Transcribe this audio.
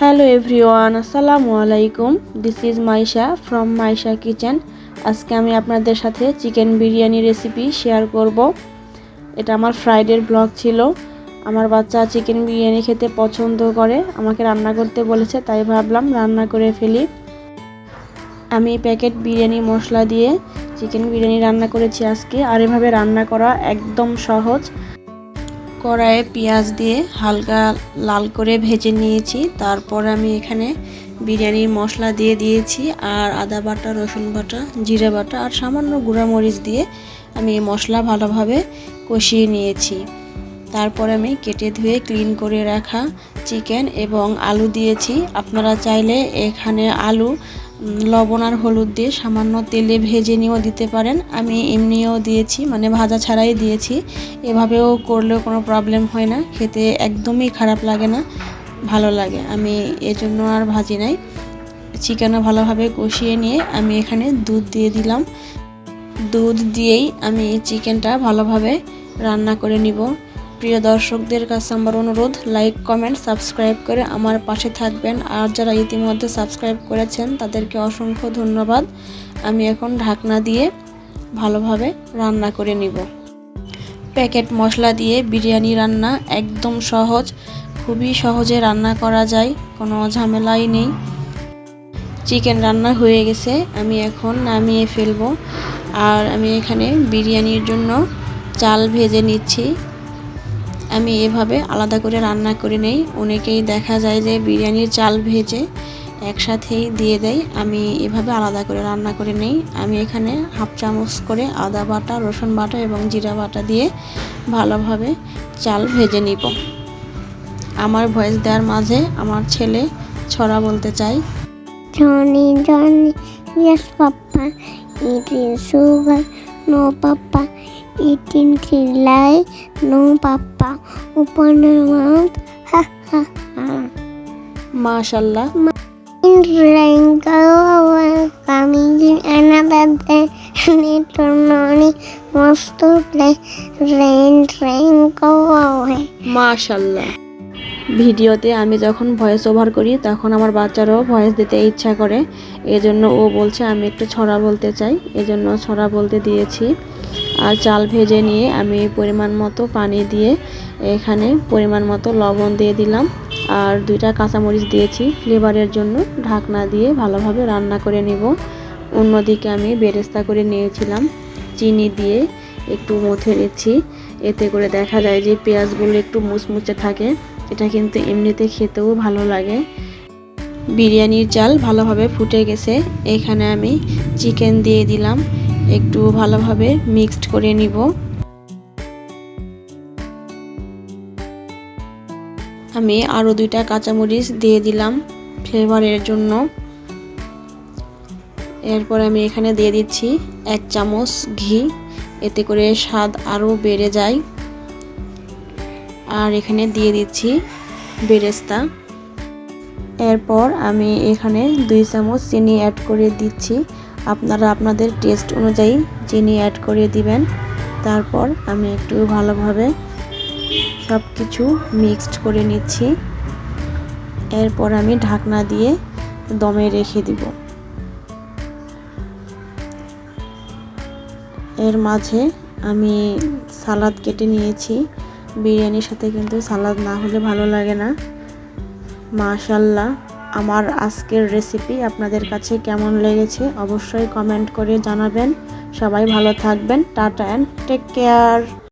Hello everyone আসসালামু আলাইকুম this is Maisha from Maisha kitchen আজকে আমি আপনাদের সাথে চিকেন বিরিয়ানি রেসিপি শেয়ার করব। এটা আমার ফ্রাইডের ব্লগ ছিল। আমার বাচ্চা চিকেন বিরিয়ানি খেতে পছন্দ করে, আমাকে রান্না করতে বলেছে, তাই ভাবলাম রান্না করে ফেলি। আমি প্যাকেট বিরিয়ানি মশলা দিয়ে চিকেন বিরিয়ানি রান্না করেছি আজকে, আর এভাবে রান্না করা একদম সহজ। কড়াইয়ে পেঁয়াজ দিয়ে হালকা লাল করে ভেজে নিয়েছি। তারপর আমি এখানে বিরিয়ানির মশলা দিয়ে দিয়েছি আর আদা বাটা, রসুন বাটা, জিরে বাটা আর সামান্য গুঁড়ামরিচ দিয়ে আমি এই মশলা ভালোভাবে কষিয়ে নিয়েছি। তারপর আমি কেটে ধুয়ে ক্লিন করে রাখা চিকেন এবং আলু দিয়েছি। আপনারা চাইলে এখানে আলু লবণ আর হলুদ দিয়ে সামান্য তেলে ভেজে নিয়েও দিতে পারেন। আমি এমনিও দিয়েছি মানে ভাজা ছাড়াই দিয়েছি। এভাবেও করলেও কোনো প্রবলেম হয় না। খেতে একদমই খারাপ লাগে না, ভালো লাগে। আমি এজন্য আর ভাজি নাই। চিকেনও ভালোভাবে কষিয়ে নিয়ে আমি এখানে দুধ দিয়ে দিলাম। দুধ দিয়েই আমি চিকেনটা ভালোভাবে রান্না করে নিব। প্রিয় দর্শকদের কাছে আমার অনুরোধ লাইক কমেন্ট সাবস্ক্রাইব করে আমার পাশে থাকবেন। আর যারা ইতিমধ্যে সাবস্ক্রাইব করেছেন, তাদেরকে অসংখ্য ধন্যবাদ। আমি এখন ঢাকনা দিয়ে ভালোভাবে রান্না করে নিব। প্যাকেট মশলা দিয়ে বিরিয়ানি রান্না একদম সহজ, খুবই সহজে রান্না করা যায়, কোনো ঝামেলাই নেই। চিকেন রান্না হয়ে গেছে, আমি এখন নামিয়ে ফেলব। আর আমি এখানে বিরিয়ানির জন্য চাল ভেজে নিচ্ছি। আমি এভাবে আলাদা করে রান্না করে নেই। অনেকেই দেখা যায় যে বিরিয়ানির চাল ভেজে একসাথেই দিয়ে দেয়। আমি এভাবে আলাদা করে রান্না করে নেই। আমি এখানে হাফ চামচ করে আদা বাটা রসুন বাটা এবং জিরা বাটা দিয়ে ভালোভাবে চাল ভেজে নিব। আমার ভয়েস দেওয়ার মাঝে আমার ছেলে ছড়া বলতে চাই no, Papa. Eating মাশাল্লাহ In rain, go away, coming in another day. Little morning, wants to play. Rain, rain, go away. মাশাল্লাহ ভিডিওতে আমি যখন ভয়েস ওভার করি তখন আমার বাচ্চারাও ভয়েস দিতে ইচ্ছা করে এজন্য ও বলছে আমি একটু ছড়া বলতে চাই এজন্য ছড়া বলতে দিয়েছি আর চাল ভেজে নিয়ে আমি পরিমাণ মতো পানি দিয়ে এখানে পরিমাণ মতো লবণ দিয়ে দিলাম। আর দুইটা কাঁচামরিচ দিয়েছি ফ্লেভারের জন্য। ঢাকনা দিয়ে ভালোভাবে রান্না করে নেব। অন্যদিকে আমি বেরেস্তা করে নিয়েছিলাম। চিনি দিয়ে একটু মথে নিচ্ছি। এতে করে দেখা যায় যে পেঁয়াজগুলো একটু মুচমুচে থাকে। এটা কিন্তু এমনিতে খেতেও ভালো লাগে। বিরিয়ানির চাল ভালোভাবে ফুটে গেছে। এখানে আমি চিকেন দিয়ে দিলাম। একটু ভালোভাবে মিক্সড করে নিব। আমি আরও দুইটা কাঁচামরিচ দিয়ে দিলাম ফ্লেভারের জন্য। এরপর আমি এখানে দিয়ে দিচ্ছি এক চামচ ঘি, এতে করে স্বাদ আরও বেড়ে যায়। আর এখানে দিয়ে দিচ্ছি বেরেস্তা। এরপর আমি এখানে দুই চামচ চিনি অ্যাড করে দিচ্ছি। আপনারা আপনাদের টেস্ট অনুযায়ী চিনি অ্যাড করে দিবেন। তারপর আমি একটু ভালোভাবে সব কিছু মিক্সড করে নিচ্ছি। এরপর আমি ঢাকনা দিয়ে দমে রেখে দিব। এর মাঝে আমি সালাদ কেটে নিয়েছি। বিরিয়ানির সাথে কিন্তু সালাদ না হলে ভালো লাগে না। মাশাল্লাহ। আমার আজকের রেসিপি আপনাদের কাছে কেমন লেগেছে অবশ্যই কমেন্ট করে জানাবেন। সবাই ভালো থাকবেন। Tata and take care